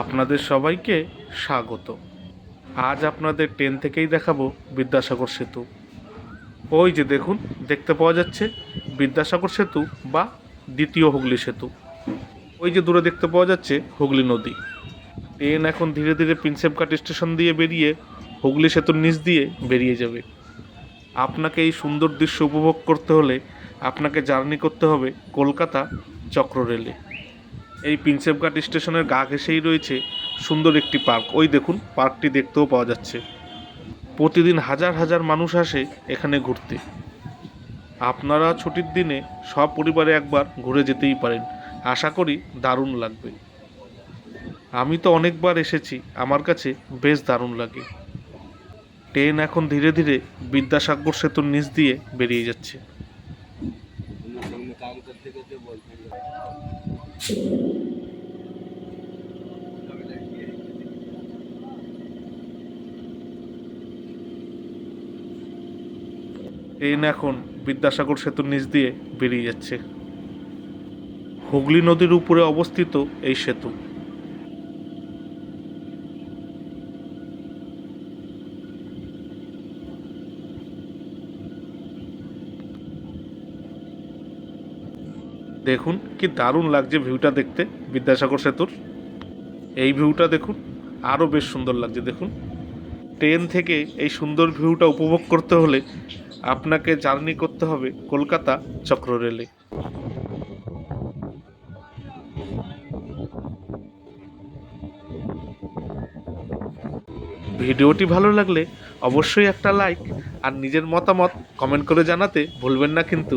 আপনাদের সবাইকে স্বাগত। আজ আপনাদের ট্রেন থেকেই দেখাবো বিদ্যাসাগর সেতু। ওই যে দেখুন, দেখতে পাওয়া যাচ্ছে বিদ্যাসাগর সেতু বা দ্বিতীয় হুগলি সেতু। ওই যে দূরে দেখতে পাওয়া যাচ্ছে হুগলি নদী। ট্রেন এখন ধীরে ধীরে প্রিন্সেপঘাট স্টেশন দিয়ে বেরিয়ে হুগলি সেতুর নিচ দিয়ে বেরিয়ে যাবে। আপনাকে এই সুন্দর দৃশ্য উপভোগ করতে হলে আপনাকে জার্নি করতে হবে কলকাতা চক্র রেলে এই প্রিন্সেপঘাট স্টেশনের গা ঘেঁষেই রয়েছে সুন্দর একটি পার্ক। ওই দেখুন, পার্কটি দেখতেও পাওয়া যাচ্ছে। প্রতিদিন হাজার হাজার মানুষ আসে এখানে ঘুরতে। আপনারা ছুটির দিনে সব পরিবারে একবার ঘুরে যেতেই পারেন। আশা করি দারুণ লাগবে। আমি তো অনেকবার এসেছি, আমার কাছে বেশ দারুণ লাগে। ট্রেন এখন ধীরে ধীরে বিদ্যাসাগর সেতুর নিচ দিয়ে বেরিয়ে যাচ্ছে। ট্রেন এখন বিদ্যাসাগর সেতুর নিচ দিয়ে বেরিয়ে যাচ্ছে। হুগলি নদীর উপরে অবস্থিত এই সেতু। দেখুন কি দারুণ লাগছে ভিউটা দেখতে, বিদ্যাসাগর সেতুর। এই ভিউটা দেখুন আরও বেশ সুন্দর লাগছে, দেখুন। ট্রেন থেকে এই সুন্দর ভিউটা উপভোগ করতে হলে আপনাকে জার্নি করতে হবে কলকাতা চক্র রেলে ভিডিওটি ভালো লাগলে অবশ্যই একটা লাইক আর নিজের মতামত কমেন্ট করে জানাতে ভুলবেন না কিন্তু।